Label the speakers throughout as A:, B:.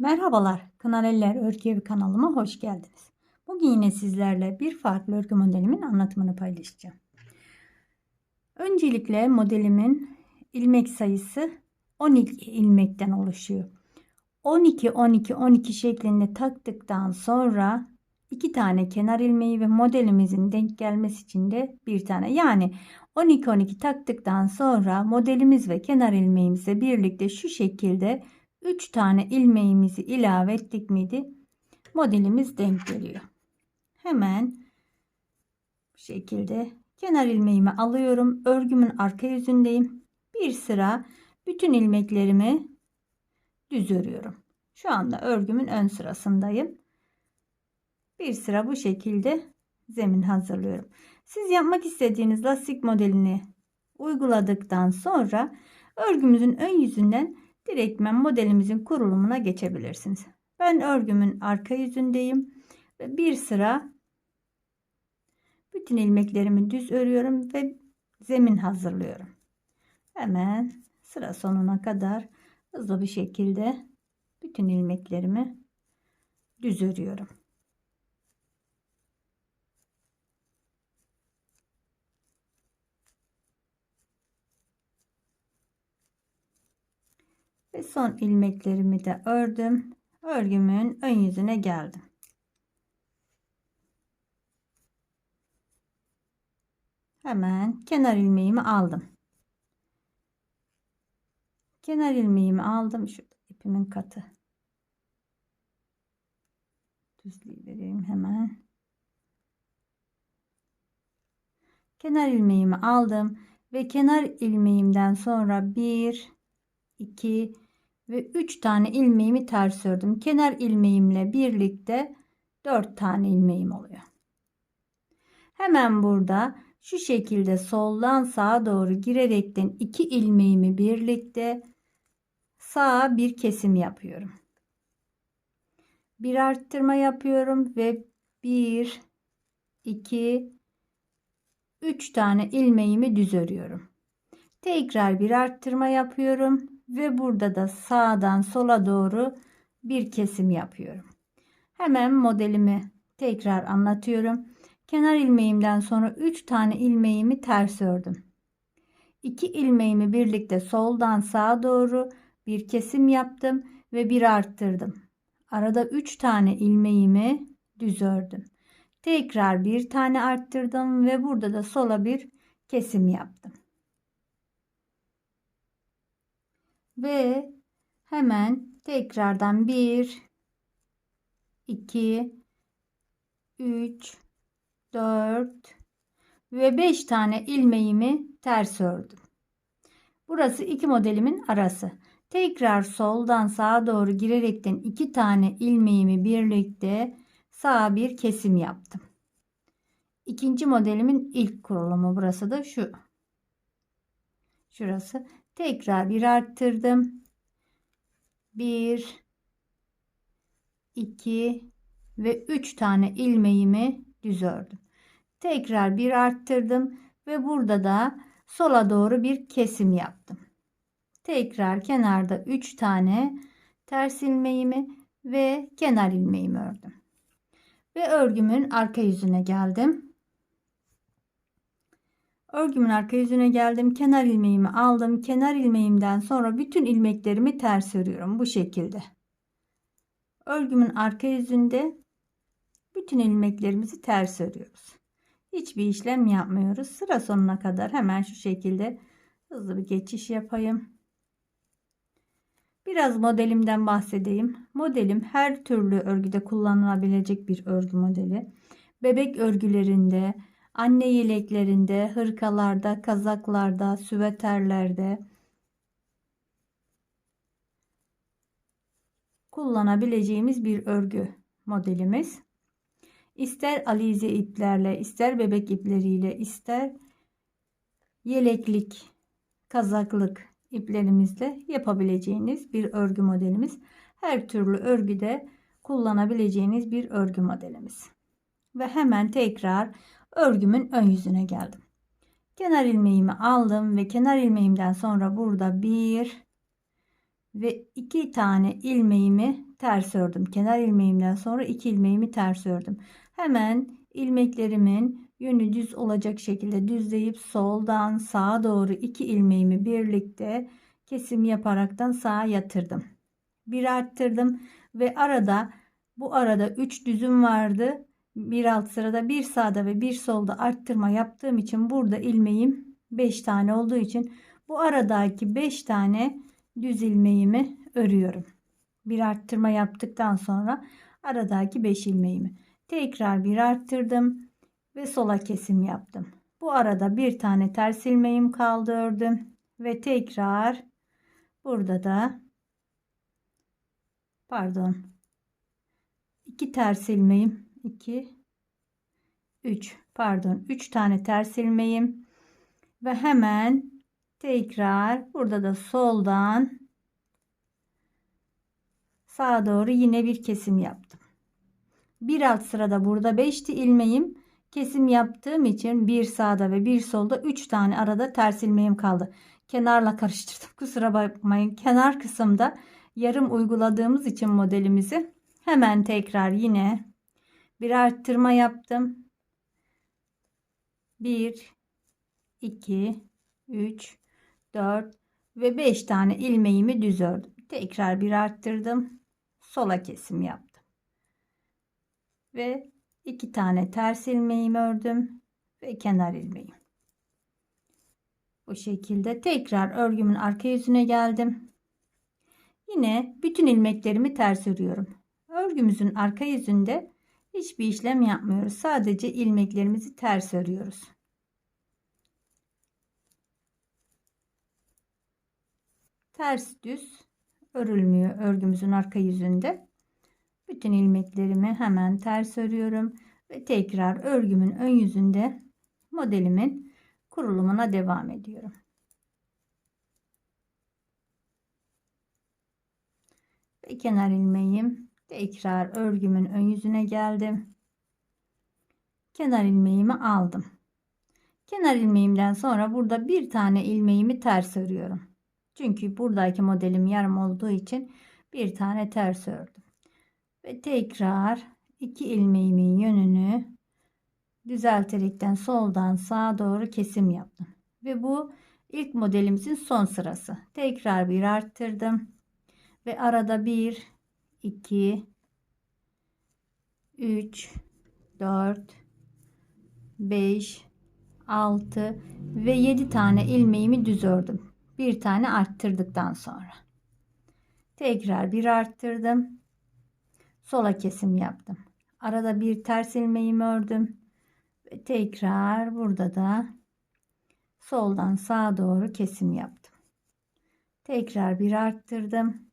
A: Merhabalar, Kınareller Örgü Evi kanalıma hoş geldiniz. Bugün yine sizlerle bir farklı örgü modelimin anlatımını paylaşacağım. Öncelikle modelimin ilmek sayısı 12 ilmekten oluşuyor. 12 12 12 şeklinde taktıktan sonra iki tane kenar ilmeği ve modelimizin denk gelmesi için de bir tane yani 12 12 taktıktan sonra modelimiz ve kenar ilmeğimizle birlikte şu şekilde 3 tane ilmeğimizi ilave ettik miydi? Modelimiz denk geliyor. Hemen bu şekilde kenar ilmeğimi alıyorum. Örgümün arka yüzündeyim. Bir sıra bütün ilmeklerimi düz örüyorum. Şu anda örgümün ön sırasındayım. Bir sıra bu şekilde zemin hazırlıyorum. Siz yapmak istediğiniz lastik modelini uyguladıktan sonra örgümüzün ön yüzünden direktmen modelimizin kurulumuna geçebilirsiniz. Ben örgümün arka yüzündeyim ve bir sıra bütün ilmeklerimi düz örüyorum ve zemin hazırlıyorum. Hemen sıra sonuna kadar hızlı bir şekilde bütün ilmeklerimi düz örüyorum. Ve son ilmeklerimi de ördüm. Örgümün ön yüzüne geldim. Hemen kenar ilmeğimi aldım. Kenar ilmeğimi aldım. Şu ipimin katı. Düzleyi vereyim hemen. Kenar ilmeğimi aldım ve kenar ilmeğimden sonra bir 2 ve 3 tane ilmeğimi ters ördüm. Kenar ilmeğimle birlikte 4 tane ilmeğim oluyor. Hemen burada şu şekilde soldan sağa doğru girerekten 2 ilmeğimi birlikte sağa bir kesim yapıyorum. Bir arttırma yapıyorum ve 1 2 3 tane ilmeğimi düz örüyorum. Tekrar bir arttırma yapıyorum ve burada da sağdan sola doğru bir kesim yapıyorum. Hemen modelimi tekrar anlatıyorum. Kenar ilmeğimden sonra 3 tane ilmeğimi ters ördüm. 2 ilmeğimi birlikte soldan sağa doğru bir kesim yaptım ve bir arttırdım. Arada 3 tane ilmeğimi düz ördüm. Tekrar bir tane arttırdım ve burada da sola bir kesim yaptım. Ve hemen tekrardan 1 2 3 4 ve 5 tane ilmeğimi ters ördüm. Burası iki modelimin arası. Tekrar soldan sağa doğru girerekten iki tane ilmeğimi birlikte sağa bir kesim yaptım. İkinci modelimin ilk kurulumu burası da şu. Şurası. Tekrar bir arttırdım. 1 2 ve 3 tane ilmeğimi düz ördüm. Tekrar bir arttırdım ve burada da sola doğru bir kesim yaptım. Tekrar kenarda 3 tane ters ilmeğimi ve kenar ilmeğimi ördüm. Ve örgümün arka yüzüne geldim. Örgümün arka yüzüne geldim. Kenar ilmeğimi aldım. Kenar ilmeğimden sonra bütün ilmeklerimi ters örüyorum. Bu şekilde. Örgümün arka yüzünde bütün ilmeklerimizi ters örüyoruz. Hiçbir işlem yapmıyoruz. Sıra sonuna kadar hemen şu şekilde hızlı bir geçiş yapayım. Biraz modelimden bahsedeyim. Modelim her türlü örgüde kullanılabilecek bir örgü modeli. Bebek örgülerinde, anne yeleklerinde, hırkalarda, kazaklarda, süveterlerde kullanabileceğimiz bir örgü modelimiz. İster alize iplerle, ister bebek ipleriyle, ister yeleklik, kazaklık iplerimizle yapabileceğiniz bir örgü modelimiz. Her türlü örgüde kullanabileceğiniz bir örgü modelimiz. Ve hemen tekrar örgümün ön yüzüne geldim. Kenar ilmeğimi aldım ve kenar ilmeğimden sonra burada bir ve iki tane ilmeğimi ters ördüm. Kenar ilmeğimden sonra iki ilmeğimi ters ördüm. Hemen ilmeklerimin yönü düz olacak şekilde düzleyip soldan sağa doğru iki ilmeğimi birlikte kesim yaparaktan sağa yatırdım. Bir arttırdım ve arada bu arada 3 düzüm vardı. Bir alt sırada bir sağda ve bir solda arttırma yaptığım için burada ilmeğim 5 tane olduğu için bu aradaki 5 tane düz ilmeğimi örüyorum. Bir arttırma yaptıktan sonra aradaki 5 ilmeğimi tekrar bir arttırdım ve sola kesim yaptım. Bu arada bir tane ters ilmeğim kaldı ördüm ve tekrar burada da pardon iki ters ilmeğim 2 3 pardon 3 tane ters ilmeğim ve hemen tekrar burada da soldan sağa doğru yine bir kesim yaptım. Bir alt sırada burada 5'ti ilmeğim. Kesim yaptığım için bir sağda ve bir solda 3 tane arada ters ilmeğim kaldı. Kenarla karıştırdım. Kusura bakmayın. Kenar kısımda yarım uyguladığımız için modelimizi hemen tekrar yine bir arttırma yaptım. 1 2 3 4 ve 5 tane ilmeğimi düz ördüm. Tekrar bir arttırdım. Sola kesim yaptım. Ve 2 tane ters ilmeğimi ördüm ve kenar ilmeğim. Bu şekilde tekrar örgümün arka yüzüne geldim. Yine bütün ilmeklerimi ters örüyorum. Örgümüzün arka yüzünde hiçbir işlem yapmıyoruz. Sadece ilmeklerimizi ters örüyoruz. Ters düz örülmüyor örgümüzün arka yüzünde. Bütün ilmeklerimi hemen ters örüyorum ve tekrar örgümün ön yüzünde modelimin kurulumuna devam ediyorum. Ve kenar ilmeğim tekrar örgümün ön yüzüne geldim. Kenar ilmeğimi aldım. Kenar ilmeğimden sonra burada bir tane ilmeğimi ters örüyorum. Çünkü buradaki modelim yarım olduğu için bir tane ters ördüm. Ve tekrar iki ilmeğimin yönünü düzelterekten soldan sağa doğru kesim yaptım. Ve bu ilk modelimizin son sırası. Tekrar bir arttırdım. Ve arada 1, 2, 3, 4, 5, 6 ve 7 tane ilmeğimi düz ördüm. Bir tane arttırdıktan sonra. Tekrar bir arttırdım. Sola kesim yaptım. Arada bir ters ilmeğimi ördüm. Ve tekrar burada da soldan sağa doğru kesim yaptım. Tekrar bir arttırdım.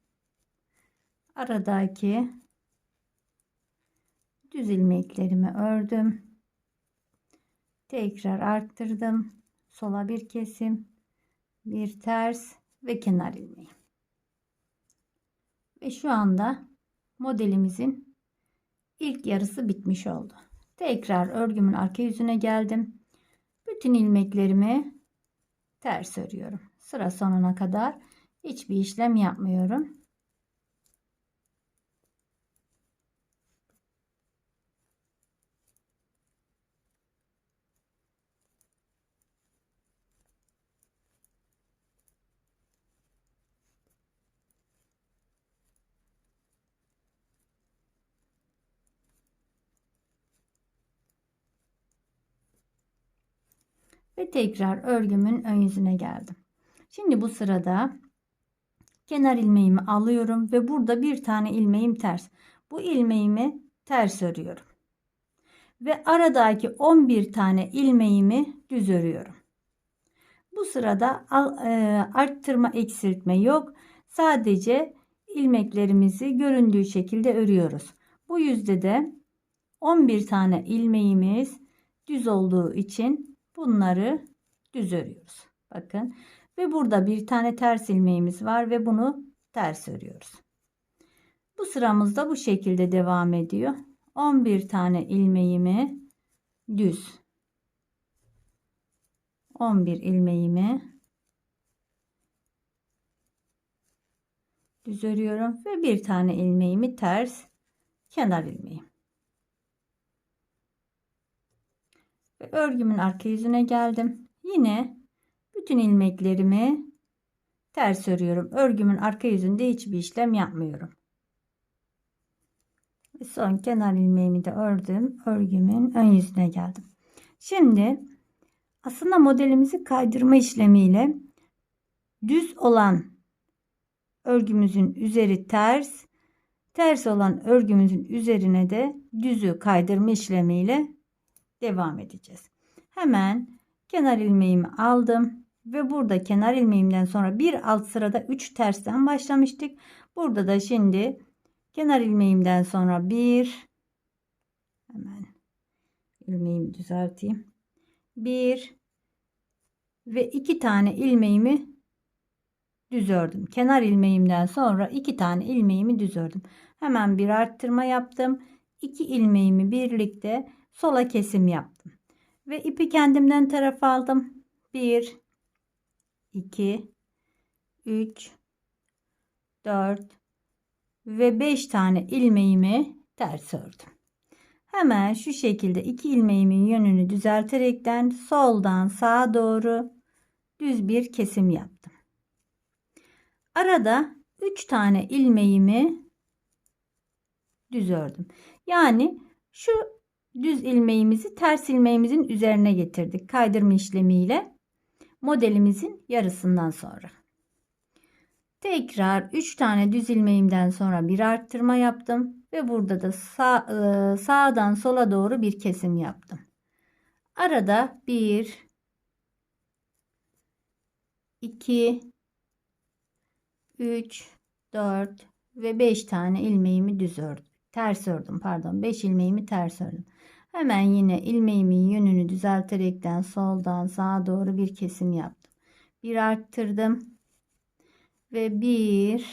A: Aradaki düz ilmeklerimi ördüm. Tekrar arttırdım. Sola bir kesim, bir ters ve kenar ilmeği. Ve şu anda modelimizin ilk yarısı bitmiş oldu. Tekrar örgümün arka yüzüne geldim. Bütün ilmeklerimi ters örüyorum. Sıra sonuna kadar hiçbir işlem yapmıyorum. Ve tekrar örgümün ön yüzüne geldim. Şimdi bu sırada kenar ilmeğimi alıyorum ve burada bir tane ilmeğim ters. Bu ilmeğimi ters örüyorum. Ve aradaki 11 tane ilmeğimi düz örüyorum. Bu sırada e, arttırma eksiltme yok. Sadece ilmeklerimizi göründüğü şekilde örüyoruz. Bu yüzde de 11 tane ilmeğimiz düz olduğu için bunları düz örüyoruz. Bakın ve burada bir tane ters ilmeğimiz var ve bunu ters örüyoruz. Bu sıramızda bu şekilde devam ediyor. 11 tane ilmeğimi düz 11 ilmeğimi düz örüyorum ve bir tane ilmeğimi ters kenar ilmeği. Örgümün arka yüzüne geldim. Yine bütün ilmeklerimi ters örüyorum. Örgümün arka yüzünde hiçbir işlem yapmıyorum. Son kenar ilmeğimi de ördüm. Örgümün ön yüzüne geldim. Şimdi aslında modelimizi kaydırma işlemiyle düz olan örgümüzün üzeri ters, ters olan örgümüzün üzerine de düzü kaydırma işlemiyle devam edeceğiz. Hemen kenar ilmeğimi aldım ve burada kenar ilmeğimden sonra bir alt sırada 3 tersten başlamıştık. Burada da şimdi kenar ilmeğimden sonra bir hemen ilmeğimi düzelteyim. Bir ve iki tane ilmeğimi düz ördüm. Kenar ilmeğimden sonra iki tane ilmeğimi düz ördüm. Hemen bir arttırma yaptım. İki ilmeğimi birlikte sola kesim yaptım. Ve ipi kendimden taraf aldım. 1 2 3 4 ve 5 tane ilmeğimi ters ördüm. Hemen şu şekilde iki ilmeğimin yönünü düzelterekten soldan sağa doğru düz bir kesim yaptım. Arada 3 tane ilmeğimi düz ördüm. Yani şu düz ilmeğimizi ters ilmeğimizin üzerine getirdik. Kaydırma işlemiyle modelimizin yarısından sonra. Tekrar 3 tane düz ilmeğimden sonra bir arttırma yaptım ve burada da sağ, e, sağdan sola doğru bir kesim yaptım. Arada 1 2 3 4 ve 5 tane ilmeğimi düz ördüm. Ters ördüm pardon 5 ilmeğimi ters ördüm. Hemen yine ilmeğimin yönünü düzelterekten soldan sağa doğru bir kesim yaptım. Bir arttırdım. Ve bir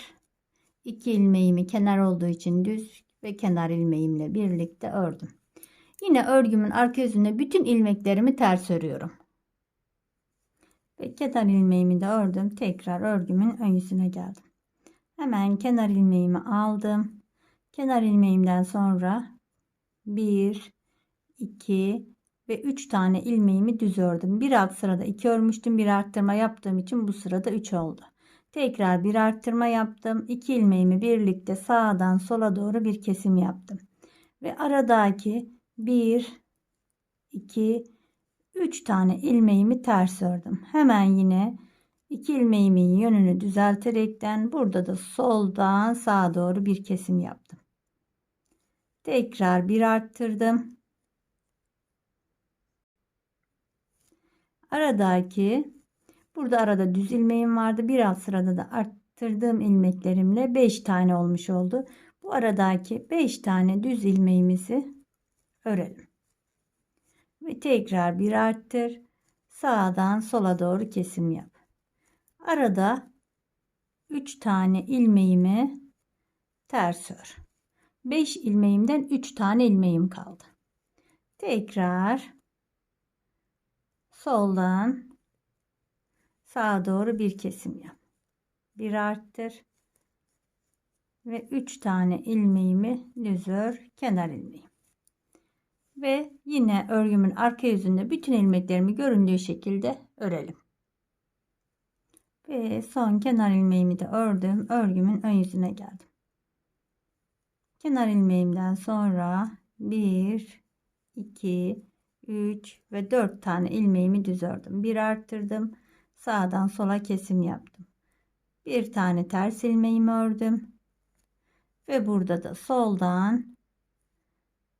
A: iki ilmeğimi kenar olduğu için düz ve kenar ilmeğimle birlikte ördüm. Yine örgümün arka yüzünde bütün ilmeklerimi ters örüyorum. Ve kenar ilmeğimi de ördüm. Tekrar örgümün ön yüzüne geldim. Hemen kenar ilmeğimi aldım. Kenar ilmeğimden sonra 1 2 ve 3 tane ilmeğimi düz ördüm. Bir alt sırada 2 örmüştüm. Bir arttırma yaptığım için bu sırada 3 oldu. Tekrar bir arttırma yaptım. 2 ilmeğimi birlikte sağdan sola doğru bir kesim yaptım. Ve aradaki 1 2 3 tane ilmeğimi ters ördüm. Hemen yine 2 ilmeğimin yönünü düzelterekten burada da soldan sağa doğru bir kesim yaptım. Tekrar bir arttırdım. Aradaki burada arada düz ilmeğim vardı. Bir alt sırada da arttırdığım ilmeklerimle 5 tane olmuş oldu. Bu aradaki 5 tane düz ilmeğimizi örelim. Ve tekrar bir arttır. Sağdan sola doğru kesim yap. Arada 3 tane ilmeğimi ters ör. 5 ilmeğimden 3 tane ilmeğim kaldı. Tekrar soldan sağa doğru bir kesim yap. Bir arttır ve 3 tane ilmeğimi düz ör, kenar ilmeği. Ve yine örgümün arka yüzünde bütün ilmeklerimi göründüğü şekilde örelim. Ve son kenar ilmeğimi de ördüm. Örgümün ön yüzüne geldim. Kenar ilmeğimden sonra 1 2 3 ve 4 tane ilmeğimi düz ördüm. Bir arttırdım. Sağdan sola kesim yaptım. Bir tane ters ilmeğimi ördüm. Ve burada da soldan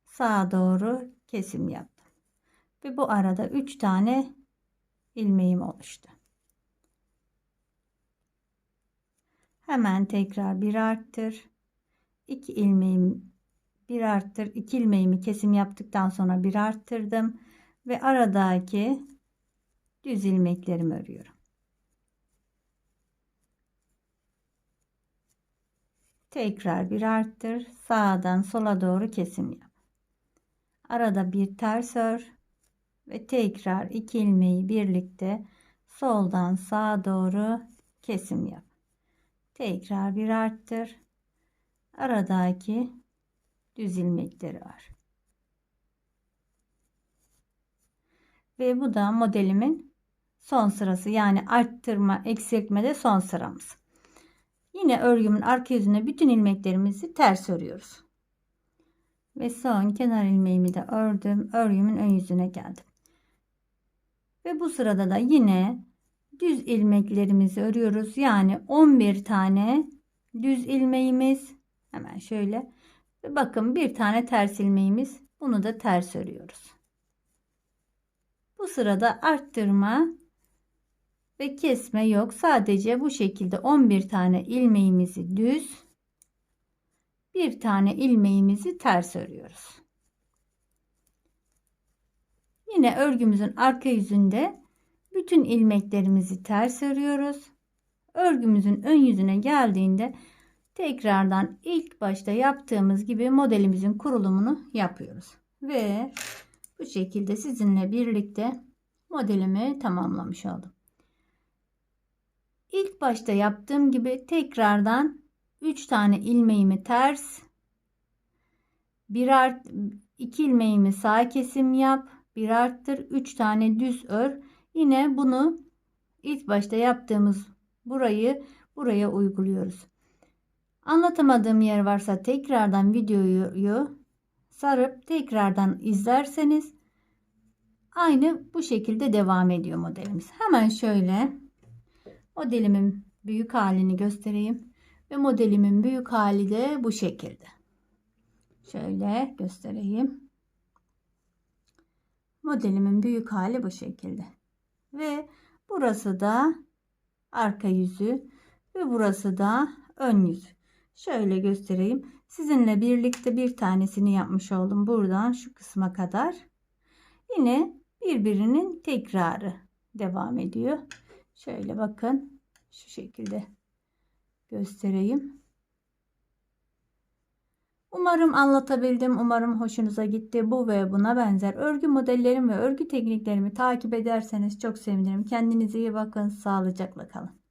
A: sağa doğru kesim yaptım. Ve bu arada 3 tane ilmeğim oluştu. Hemen tekrar bir arttır. 2 ilmeğim bir arttır. 2 ilmeğimi kesim yaptıktan sonra bir arttırdım ve aradaki düz ilmeklerimi örüyorum. Tekrar bir arttır. Sağdan sola doğru kesim yap. Arada bir ters ör ve tekrar iki ilmeği birlikte soldan sağa doğru kesim yap. Tekrar bir arttır. Aradaki düz ilmekleri var. Ve bu da modelimin son sırası. Yani arttırma, eksiltmede son sıramız. Yine örgümün arka yüzüne bütün ilmeklerimizi ters örüyoruz. Ve son kenar ilmeğimi de ördüm. Örgümün ön yüzüne geldim. Ve bu sırada da yine düz ilmeklerimizi örüyoruz. Yani 11 tane düz ilmeğimiz. Hemen şöyle. Ve bakın bir tane ters ilmeğimiz. Bunu da ters örüyoruz. Bu sırada arttırma ve kesme yok. Sadece bu şekilde 11 tane ilmeğimizi düz, bir tane ilmeğimizi ters örüyoruz. Yine örgümüzün arka yüzünde bütün ilmeklerimizi ters örüyoruz. Örgümüzün ön yüzüne geldiğinde tekrardan ilk başta yaptığımız gibi modelimizin kurulumunu yapıyoruz. Ve bu şekilde sizinle birlikte modelimi tamamlamış oldum. İlk başta yaptığım gibi tekrardan 3 tane ilmeğimi ters bir art 2 ilmeğimi sağ kesim yap bir arttır 3 tane düz ör yine bunu ilk başta yaptığımız burayı buraya uyguluyoruz anlatamadığım yer varsa tekrardan videoyu sarıp tekrardan izlerseniz aynı bu şekilde devam ediyor modelimiz. Hemen şöyle modelimin büyük halini göstereyim ve modelimin büyük hali de bu şekilde. Şöyle göstereyim. Modelimin büyük hali bu şekilde ve burası da arka yüzü ve burası da ön yüzü şöyle göstereyim sizinle birlikte bir tanesini yapmış oldum buradan şu kısma kadar yine birbirinin tekrarı devam ediyor şöyle bakın şu şekilde göstereyim Umarım anlatabildim. Umarım hoşunuza gitti. Bu ve buna benzer örgü modellerim ve örgü tekniklerimi takip ederseniz çok sevinirim. Kendinize iyi bakın. Sağlıcakla kalın.